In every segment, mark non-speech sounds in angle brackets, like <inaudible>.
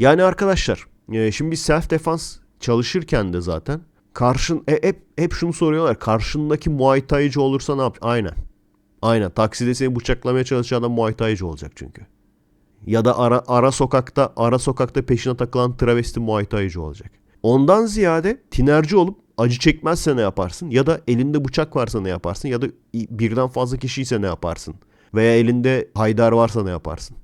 Yani arkadaşlar e, şimdi biz self defense çalışırken de zaten karşın e, hep hep şunu soruyorlar. Karşındaki Muay Thai'ci olursa ne yap? Aynen. Aynen. Takside seni bıçaklamaya çalışan adam Muay Thai'ci olacak çünkü. Ya da ara, ara sokakta ara sokakta peşine takılan travesti Muay Thai'ci olacak. Ondan ziyade tinerci olup acı çekmezse ne yaparsın? Ya da elinde bıçak varsa ne yaparsın? Ya da birden fazla kişiyse ne yaparsın? Veya elinde haydar varsa ne yaparsın?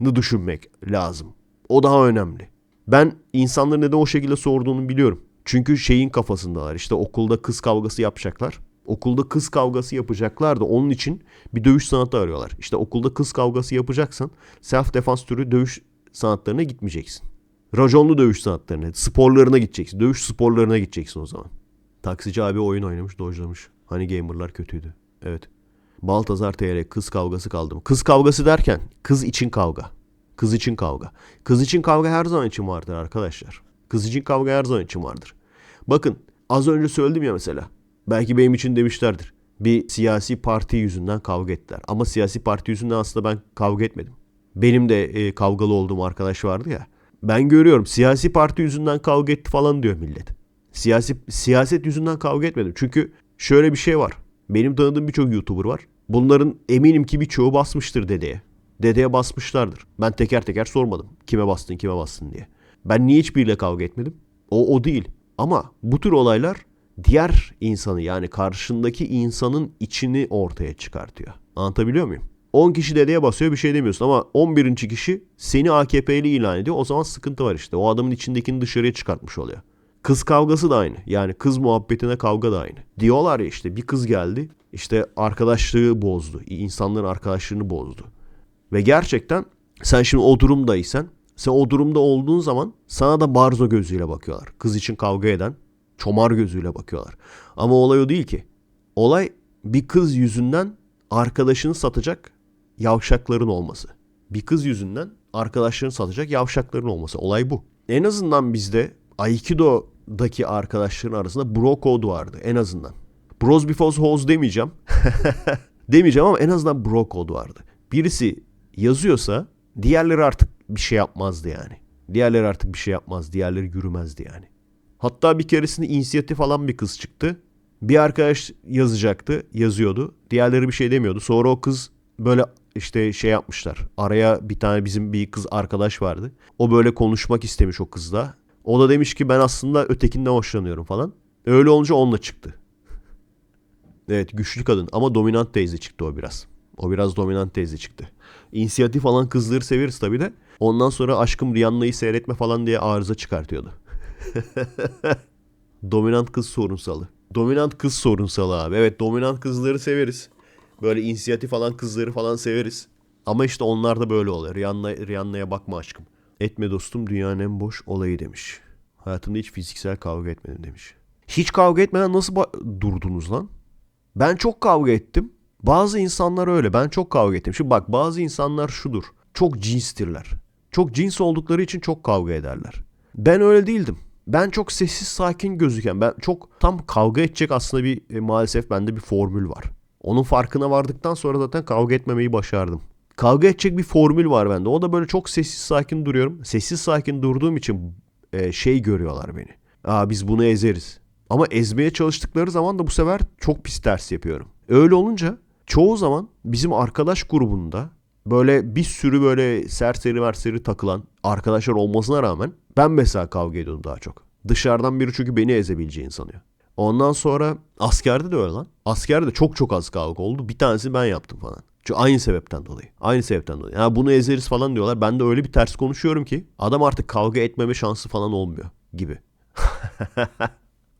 Ne düşünmek lazım. O daha önemli. Ben insanların neden o şekilde sorduğunu biliyorum. Çünkü şeyin kafasındalar. İşte okulda kız kavgası yapacaklar. Okulda kız kavgası yapacaklar da onun için bir dövüş sanatı arıyorlar. İşte okulda kız kavgası yapacaksan self defense türü dövüş sanatlarına gitmeyeceksin. Raconlu dövüş sanatlarına, sporlarına gideceksin. Dövüş sporlarına gideceksin o zaman. Taksici abi oyun oynamış, dojlamış. Hani gamerlar kötüydü. Evet. Baltazar TR kız kavgası kaldı mı? Kız kavgası derken kız için kavga. Kız için kavga. Kız için kavga her zaman için vardır arkadaşlar. Kız için kavga her zaman için vardır. Bakın az önce söyledim ya mesela. Belki benim için demişlerdir. Bir siyasi parti yüzünden kavga ettiler. Ama siyasi parti yüzünden aslında ben kavga etmedim. Benim de e, kavgalı olduğum arkadaş vardı ya. Ben görüyorum siyasi parti yüzünden kavga etti falan diyor millet. Siyasi siyaset yüzünden kavga etmedim. Çünkü şöyle bir şey var. Benim tanıdığım birçok YouTuber var. Bunların eminim ki birçoğu basmıştır dedeye. Dedeye basmışlardır. Ben teker teker sormadım. Kime bastın kime bastın diye. Ben niye hiçbiriyle kavga etmedim? O o değil. Ama bu tür olaylar diğer insanı yani karşındaki insanın içini ortaya çıkartıyor. Anlatabiliyor muyum? 10 kişi dedeye basıyor bir şey demiyorsun ama 11. kişi seni AKP'li ilan ediyor. O zaman sıkıntı var işte. O adamın içindekini dışarıya çıkartmış oluyor. Kız kavgası da aynı. Yani kız muhabbetine kavga da aynı. Diyorlar ya işte bir kız geldi. işte arkadaşlığı bozdu. İnsanların arkadaşlığını bozdu. Ve gerçekten sen şimdi o durumdaysan sen o durumda olduğun zaman sana da barzo gözüyle bakıyorlar. Kız için kavga eden çomar gözüyle bakıyorlar. Ama olay o değil ki. Olay bir kız yüzünden arkadaşını satacak yavşakların olması. Bir kız yüzünden arkadaşlarını satacak yavşakların olması. Olay bu. En azından bizde Aikido'daki arkadaşların arasında bro code vardı en azından. Bros before hoes demeyeceğim. <laughs> demeyeceğim ama en azından bro code vardı. Birisi yazıyorsa diğerleri artık bir şey yapmazdı yani. Diğerleri artık bir şey yapmaz. Diğerleri yürümezdi yani. Hatta bir keresinde inisiyatif alan bir kız çıktı. Bir arkadaş yazacaktı, yazıyordu. Diğerleri bir şey demiyordu. Sonra o kız böyle işte şey yapmışlar. Araya bir tane bizim bir kız arkadaş vardı. O böyle konuşmak istemiş o kızla. O da demiş ki ben aslında ötekinden hoşlanıyorum falan. Öyle olunca onunla çıktı. <laughs> evet güçlü kadın ama dominant teyze çıktı o biraz. O biraz dominant teyze çıktı. İnisiyatif alan kızları severiz tabii de. Ondan sonra aşkım Rihanna'yı seyretme falan diye arıza çıkartıyordu. <laughs> dominant kız sorunsalı. Dominant kız sorunsalı abi. Evet dominant kızları severiz. Böyle inisiyatif alan kızları falan severiz. Ama işte onlar da böyle oluyor. Rihanna, Rihanna'ya bakma aşkım. Etme dostum dünyanın en boş olayı demiş. Hayatımda hiç fiziksel kavga etmedim demiş. Hiç kavga etmeden nasıl durdunuz lan? Ben çok kavga ettim. Bazı insanlar öyle. Ben çok kavga ettim. Şimdi bak bazı insanlar şudur. Çok cinstirler. Çok cins oldukları için çok kavga ederler. Ben öyle değildim. Ben çok sessiz sakin gözüken, ben çok tam kavga edecek aslında bir e, maalesef bende bir formül var. Onun farkına vardıktan sonra zaten kavga etmemeyi başardım. Kavga edecek bir formül var bende. O da böyle çok sessiz sakin duruyorum. Sessiz sakin durduğum için e, şey görüyorlar beni. Aa biz bunu ezeriz. Ama ezmeye çalıştıkları zaman da bu sefer çok pis ters yapıyorum. Öyle olunca çoğu zaman bizim arkadaş grubunda böyle bir sürü böyle serseri verseri takılan arkadaşlar olmasına rağmen ben mesela kavga ediyordum daha çok. Dışarıdan biri çünkü beni ezebileceğini sanıyor. Ondan sonra askerde de öyle lan. Askerde çok çok az kavga oldu. Bir tanesi ben yaptım falan. Çünkü aynı sebepten dolayı. Aynı sebepten dolayı. Ya bunu ezeriz falan diyorlar. Ben de öyle bir ters konuşuyorum ki adam artık kavga etmeme şansı falan olmuyor gibi. <laughs>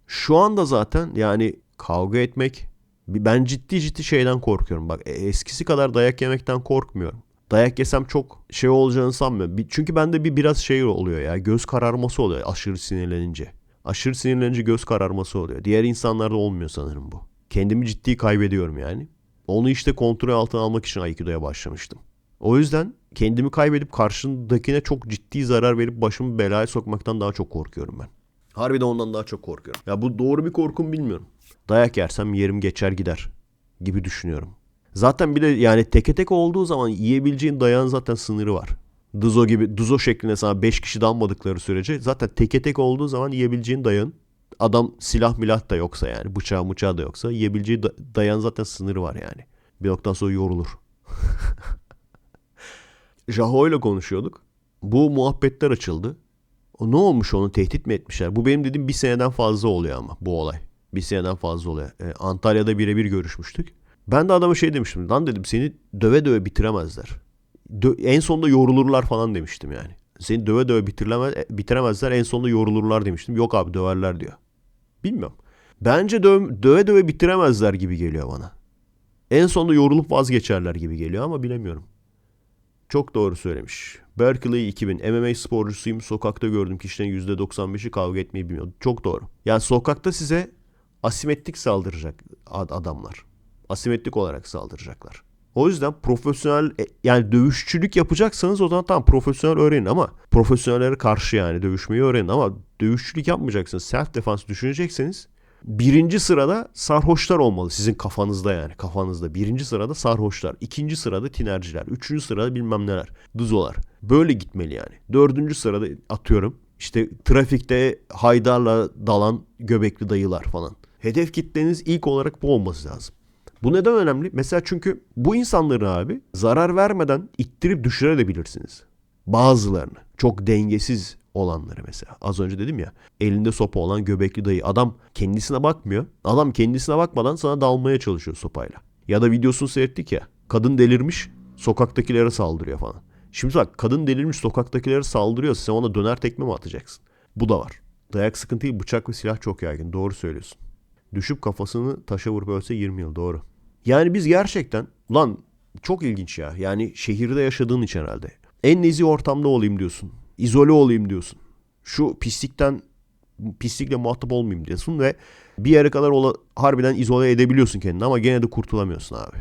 Şu anda zaten yani kavga etmek ben ciddi ciddi şeyden korkuyorum. Bak e, eskisi kadar dayak yemekten korkmuyorum. Dayak yesem çok şey olacağını sanmıyorum. Çünkü bende bir biraz şey oluyor ya. Göz kararması oluyor aşırı sinirlenince. Aşırı sinirlenince göz kararması oluyor. Diğer insanlarda olmuyor sanırım bu. Kendimi ciddi kaybediyorum yani. Onu işte kontrol altına almak için Aikido'ya başlamıştım. O yüzden kendimi kaybedip karşındakine çok ciddi zarar verip başımı belaya sokmaktan daha çok korkuyorum ben. Harbiden ondan daha çok korkuyorum. Ya bu doğru bir korkum bilmiyorum. Dayak yersem yerim geçer gider gibi düşünüyorum. Zaten bir de yani teke tek olduğu zaman yiyebileceğin dayağın zaten sınırı var. Duzo gibi Duzo şeklinde sana 5 kişi dalmadıkları sürece zaten teke tek olduğu zaman yiyebileceğin dayan adam silah milah da yoksa yani bıçağı bıçağı da yoksa yiyebileceği da- dayan zaten sınırı var yani. Bir noktadan sonra yorulur. <laughs> Jaho ile konuşuyorduk. Bu muhabbetler açıldı. O ne olmuş onu tehdit mi etmişler? Bu benim dediğim bir seneden fazla oluyor ama bu olay. Bir seneden fazla oluyor. Ee, Antalya'da birebir görüşmüştük. Ben de adama şey demiştim. Lan dedim seni döve döve bitiremezler. Dö- en sonunda yorulurlar falan demiştim yani. Seni döve döve bitirileme- bitiremezler en sonunda yorulurlar demiştim. Yok abi döverler diyor. Bilmiyorum. Bence dö- döve döve bitiremezler gibi geliyor bana. En sonunda yorulup vazgeçerler gibi geliyor ama bilemiyorum. Çok doğru söylemiş. Berkeley 2000. MMA sporcusuyum. Sokakta gördüm kişilerin %95'i kavga etmeyi bilmiyor. Çok doğru. Yani sokakta size asimetrik saldıracak ad- adamlar. Asimetrik olarak saldıracaklar. O yüzden profesyonel e, yani dövüşçülük yapacaksanız o zaman tamam profesyonel öğrenin ama profesyonellere karşı yani dövüşmeyi öğrenin ama dövüşçülük yapmayacaksınız. Self defense düşünecekseniz birinci sırada sarhoşlar olmalı sizin kafanızda yani kafanızda. Birinci sırada sarhoşlar. ikinci sırada tinerciler. Üçüncü sırada bilmem neler. Duzolar. Böyle gitmeli yani. Dördüncü sırada atıyorum işte trafikte haydarla dalan göbekli dayılar falan. Hedef kitleniz ilk olarak bu olması lazım. Bu neden önemli? Mesela çünkü bu insanları abi zarar vermeden ittirip düşürebilirsiniz. Bazılarını. Çok dengesiz olanları mesela. Az önce dedim ya elinde sopa olan göbekli dayı. Adam kendisine bakmıyor. Adam kendisine bakmadan sana dalmaya çalışıyor sopayla. Ya da videosunu seyrettik ya. Kadın delirmiş sokaktakilere saldırıyor falan. Şimdi bak kadın delirmiş sokaktakilere saldırıyor. Sen ona döner tekme mi atacaksın? Bu da var. Dayak sıkıntı değil bıçak ve silah çok yaygın. Doğru söylüyorsun. Düşüp kafasını taşa vurup ölse 20 yıl doğru. Yani biz gerçekten lan çok ilginç ya. Yani şehirde yaşadığın için herhalde. En nezih ortamda olayım diyorsun. İzole olayım diyorsun. Şu pislikten pislikle muhatap olmayayım diyorsun ve bir yere kadar ola, harbiden izole edebiliyorsun kendini ama gene de kurtulamıyorsun abi.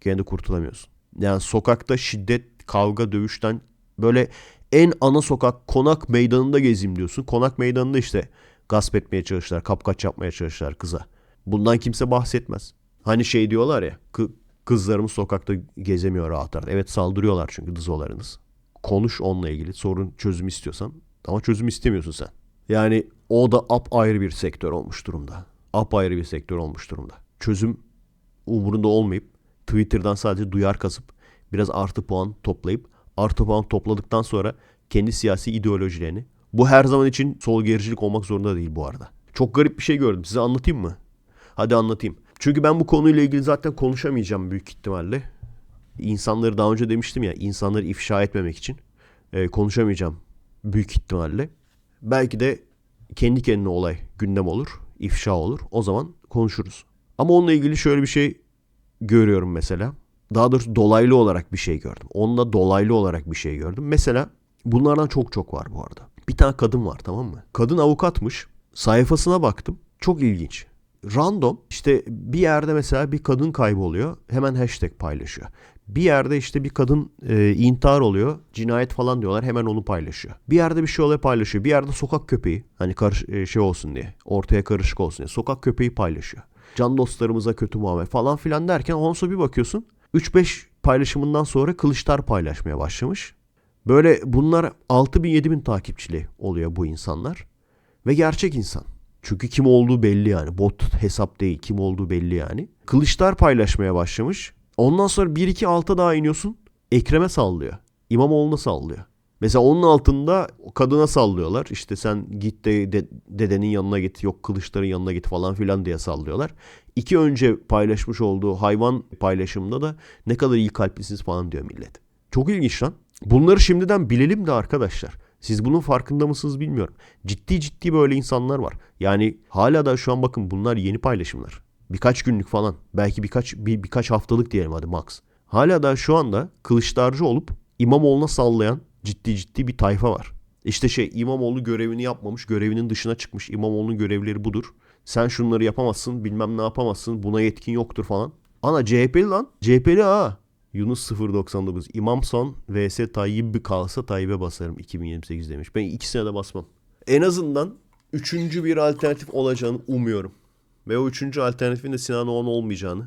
Gene de kurtulamıyorsun. Yani sokakta şiddet, kavga, dövüşten böyle en ana sokak konak meydanında gezeyim diyorsun. Konak meydanında işte gasp etmeye çalışırlar, kapkaç yapmaya çalışırlar kıza. Bundan kimse bahsetmez. Hani şey diyorlar ya kı- kızlarımız sokakta gezemiyor rahat rahat. Evet saldırıyorlar çünkü dızolarınız. Konuş onunla ilgili sorun çözüm istiyorsan ama çözüm istemiyorsun sen. Yani o da apayrı bir sektör olmuş durumda. Apayrı bir sektör olmuş durumda. Çözüm umurunda olmayıp Twitter'dan sadece duyar kasıp biraz artı puan toplayıp artı puan topladıktan sonra kendi siyasi ideolojilerini bu her zaman için sol gericilik olmak zorunda değil bu arada. Çok garip bir şey gördüm. Size anlatayım mı? Hadi anlatayım. Çünkü ben bu konuyla ilgili zaten konuşamayacağım büyük ihtimalle. İnsanları daha önce demiştim ya insanları ifşa etmemek için e, konuşamayacağım büyük ihtimalle. Belki de kendi kendine olay gündem olur, ifşa olur. O zaman konuşuruz. Ama onunla ilgili şöyle bir şey görüyorum mesela. Daha doğrusu dolaylı olarak bir şey gördüm. Onunla dolaylı olarak bir şey gördüm. Mesela bunlardan çok çok var bu arada. Bir tane kadın var tamam mı? Kadın avukatmış. Sayfasına baktım. Çok ilginç. Random işte bir yerde mesela bir kadın kayboluyor. Hemen hashtag paylaşıyor. Bir yerde işte bir kadın e, intihar oluyor. Cinayet falan diyorlar. Hemen onu paylaşıyor. Bir yerde bir şey oluyor paylaşıyor. Bir yerde sokak köpeği. Hani karış, e, şey olsun diye. Ortaya karışık olsun diye. Sokak köpeği paylaşıyor. Can dostlarımıza kötü muamele falan filan derken sonra bir bakıyorsun. 3-5 paylaşımından sonra Kılıçlar paylaşmaya başlamış. Böyle bunlar 6 bin 7 bin takipçili oluyor bu insanlar. Ve gerçek insan. Çünkü kim olduğu belli yani. Bot hesap değil. Kim olduğu belli yani. Kılıçlar paylaşmaya başlamış. Ondan sonra 1-2 alta daha iniyorsun. Ekrem'e sallıyor. İmamoğlu'na sallıyor. Mesela onun altında kadına sallıyorlar. İşte sen git de, de- dedenin yanına git. Yok kılıçların yanına git falan filan diye sallıyorlar. İki önce paylaşmış olduğu hayvan paylaşımında da ne kadar iyi kalplisiniz falan diyor millet. Çok ilginç lan. Bunları şimdiden bilelim de arkadaşlar. Siz bunun farkında mısınız bilmiyorum. Ciddi ciddi böyle insanlar var. Yani hala da şu an bakın bunlar yeni paylaşımlar. Birkaç günlük falan. Belki birkaç bir, birkaç haftalık diyelim hadi max. Hala da şu anda kılıçlarcı olup İmamoğlu'na sallayan ciddi ciddi bir tayfa var. İşte şey İmamoğlu görevini yapmamış, görevinin dışına çıkmış. İmamoğlu'nun görevleri budur. Sen şunları yapamazsın, bilmem ne yapamazsın, buna yetkin yoktur falan. Ana CHP'li lan. CHP'li ha. Yunus 099. İmam Son vs Tayyip kalsa Tayyip'e basarım 2028 demiş. Ben ikisine de basmam. En azından üçüncü bir alternatif olacağını umuyorum. Ve o üçüncü alternatifin de Sinan Oğan olmayacağını.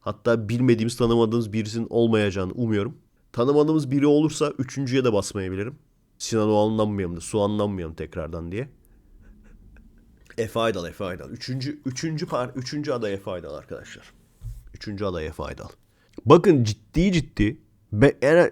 Hatta bilmediğimiz tanımadığımız birisinin olmayacağını umuyorum. Tanımadığımız biri olursa üçüncüye de basmayabilirim. Sinan o anlanmayalım da su anlanmayalım tekrardan diye. Efe Aydal, Efe Aydal. Üçüncü, üçüncü, par, üçüncü aday Efe Aydal arkadaşlar. Üçüncü aday Efe Aydal. Bakın ciddi ciddi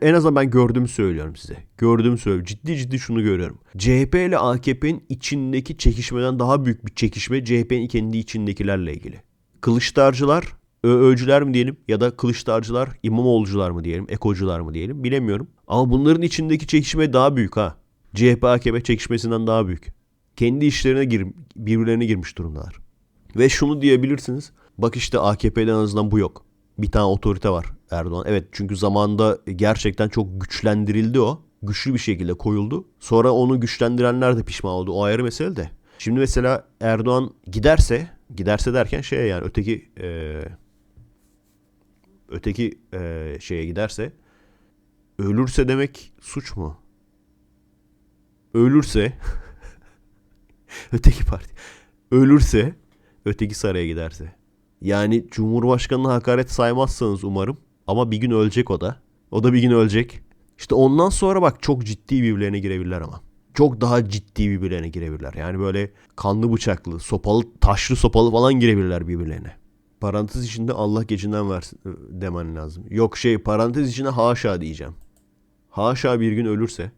en, azından ben gördüğümü söylüyorum size. Gördüğümü söylüyorum. Ciddi ciddi şunu görüyorum. CHP ile AKP'nin içindeki çekişmeden daha büyük bir çekişme CHP'nin kendi içindekilerle ilgili. Kılıçdarcılar, ÖÖ'cüler mi diyelim ya da Kılıçdarcılar, İmamoğlucular mı diyelim, Ekocular mı diyelim bilemiyorum. Ama bunların içindeki çekişme daha büyük ha. CHP AKP çekişmesinden daha büyük. Kendi işlerine gir, birbirlerine girmiş durumdalar. Ve şunu diyebilirsiniz. Bak işte AKP'de en azından bu yok. Bir tane otorite var Erdoğan. Evet çünkü zamanında gerçekten çok güçlendirildi o. Güçlü bir şekilde koyuldu. Sonra onu güçlendirenler de pişman oldu. O ayrı mesele de. Şimdi mesela Erdoğan giderse, giderse derken şeye yani öteki eee, öteki eee, şeye giderse ölürse demek suç mu? Ölürse <laughs> öteki parti ölürse öteki saraya giderse. Yani Cumhurbaşkanı'na hakaret saymazsanız umarım. Ama bir gün ölecek o da. O da bir gün ölecek. İşte ondan sonra bak çok ciddi birbirlerine girebilirler ama. Çok daha ciddi birbirlerine girebilirler. Yani böyle kanlı bıçaklı, sopalı, taşlı sopalı falan girebilirler birbirlerine. Parantez içinde Allah gecinden versin demen lazım. Yok şey parantez içinde haşa diyeceğim. Haşa bir gün ölürse.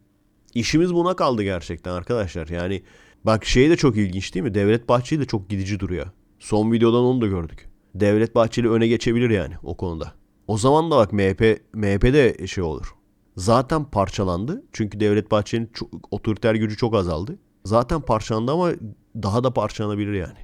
İşimiz buna kaldı gerçekten arkadaşlar. Yani bak şey de çok ilginç değil mi? Devlet Bahçeli de çok gidici duruyor. Son videodan onu da gördük. Devlet Bahçeli öne geçebilir yani o konuda. O zaman da bak MHP, MHP'de şey olur. Zaten parçalandı. Çünkü Devlet Bahçeli'nin otoriter gücü çok azaldı. Zaten parçalandı ama daha da parçalanabilir yani.